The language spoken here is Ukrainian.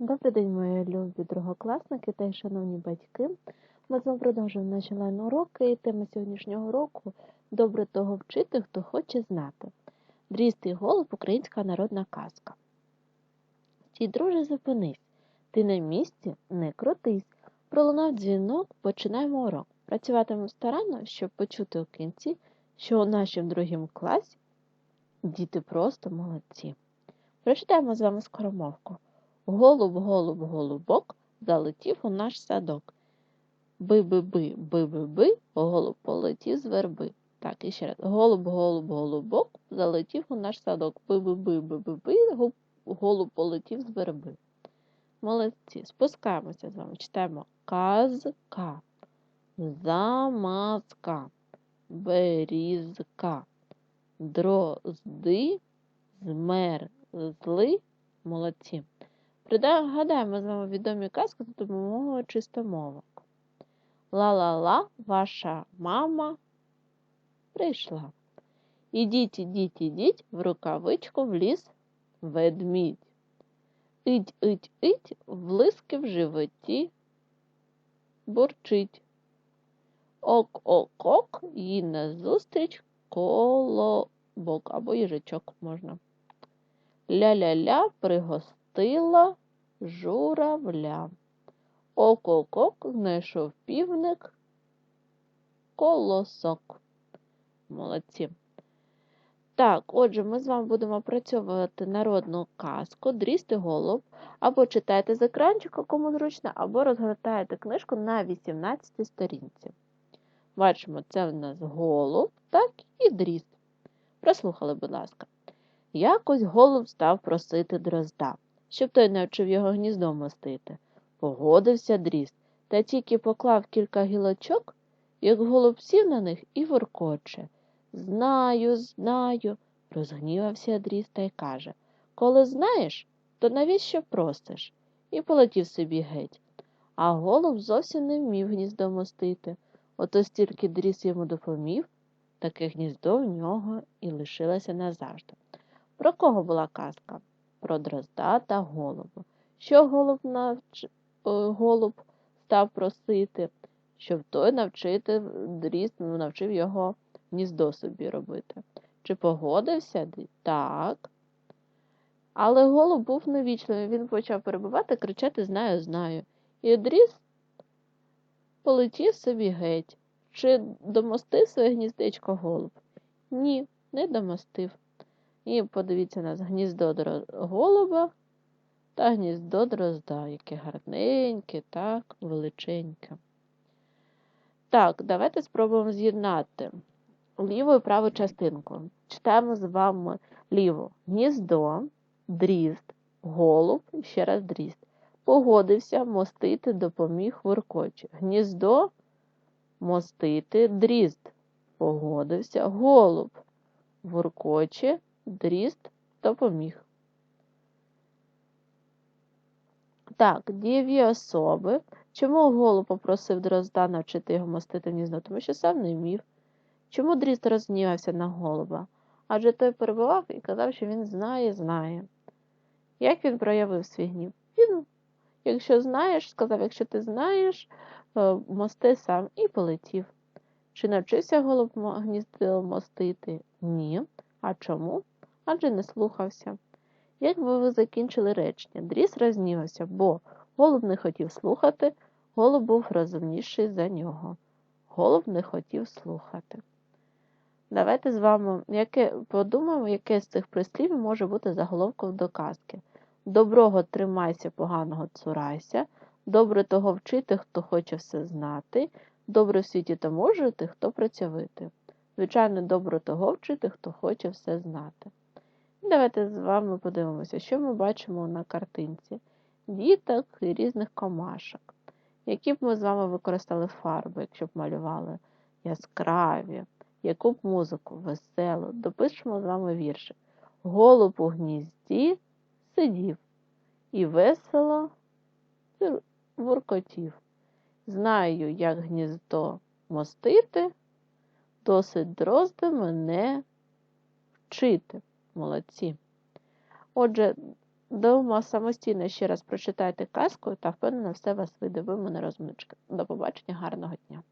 Добрий день, мої любі другокласники та й шановні батьки. Ми з вами продовжуємо наші онлайн-уроки. І тема сьогоднішнього року добре того вчити, хто хоче знати. Дріст і голуб українська народна казка. Ті, друже, зупинись. Ти на місці не крутись. Пролунав дзвінок, починаємо урок. Працюватимемо старанно, щоб почути у кінці, що у нашому другому класі діти просто молодці. Прочитаємо з вами скоромовку. Голуб, голуб, голубок залетів у наш садок. Би-би-би, би-би-би, голуб полетів з верби. Так, і ще раз. Голуб, голуб, голубок залетів у наш садок. Би-би-би, би-би-би, голуб полетів з верби. Молодці. Спускаємося з вами. Читаємо казка, замазка, берізка, дрозди, змерзли. Молодці. Пригадаємо з вами відомі казки за допомогою чистомовок. Ла-ла-ла, ваша мама прийшла. Ідіть, ідіть, ідіть, в рукавичку вліз ведмідь. Ідь, ідь, ідь, влиски в животі бурчить. Ок, ок, ок, їй назустріч колобок або їжачок можна. Ля-ля-ля пригостила журавля. Ок-ок-ок знайшов півник колосок. Молодці. Так, отже, ми з вами будемо опрацьовувати народну казку Дріст і голуб. Або читайте з екранчика, кому зручно, або розгортаєте книжку на 18 сторінці. Бачимо, це в нас голуб, так, і дріст. Прослухали, будь ласка. Якось голуб став просити дрозда, щоб той навчив його гніздо мостити. Погодився дріст, та тільки поклав кілька гілочок, як голуб сів на них і воркоче. Знаю, знаю, розгнівався дріст та й каже. Коли знаєш, то навіщо просиш? І полетів собі геть. А голуб зовсім не вмів гніздо мостити. Ото стільки дріс йому допомів, таке гніздо в нього і лишилося назавжди. Про кого була казка? Про дрозда та голуба. Що голуб, навч... е, голуб став просити, щоб той навчити дріст, ну, навчив його гніздо собі робити. Чи погодився? Так. Але голуб був невічливий, він почав перебувати, кричати Знаю, знаю. І дріст полетів собі геть. Чи домостив своє гніздечко голуб? Ні, не домостив. І подивіться на гніздо голуба та гніздо дрозда, яке гарненьке, так, величеньке. Так, давайте спробуємо з'єднати ліву і праву частинку. Читаємо з вами ліву. Гніздо, дрізд, голуб, ще раз дрізд. Погодився мостити, допоміг воркоче. Гніздо мостити, дрізд. Погодився, голуб. Воркоче, дрізд допоміг. Так, дієві особи. Чому голуб попросив дрозда навчити його мостити гніздо? Тому що сам не вмів. Чому дрізд розгнівався на голуба? Адже той перебував і казав, що він знає, знає. Як він проявив свій гнів? Він, якщо знаєш, сказав, якщо ти знаєш, е, мости сам і полетів. Чи навчився голуб гніздо мостити? Ні. А чому? Адже не слухався. Як би ви закінчили речення? Дріс рознівався, бо голуб не хотів слухати, голуб був розумніший за нього. Голуб не хотів слухати. Давайте з вами яке, подумаємо, яке з цих прислівів може бути заголовком до казки. Доброго тримайся, поганого цурайся, добре того вчити, хто хоче все знати, добре в світі тому жити, хто працьовити. Звичайно, добре того вчити, хто хоче все знати. Давайте з вами подивимося, що ми бачимо на картинці. Діток і різних комашок. Які б ми з вами використали фарби, якщо б малювали яскраві, яку б музику, веселу, допишемо з вами віршик. Голуб у гнізді сидів і весело воркотів. Знаю, як гніздо мостити, досить дрозди мене вчити. Молодці. Отже, Дома самостійно ще раз прочитайте казку та впевнено все вас вийде. Ви в мене розумничка. До побачення, гарного дня!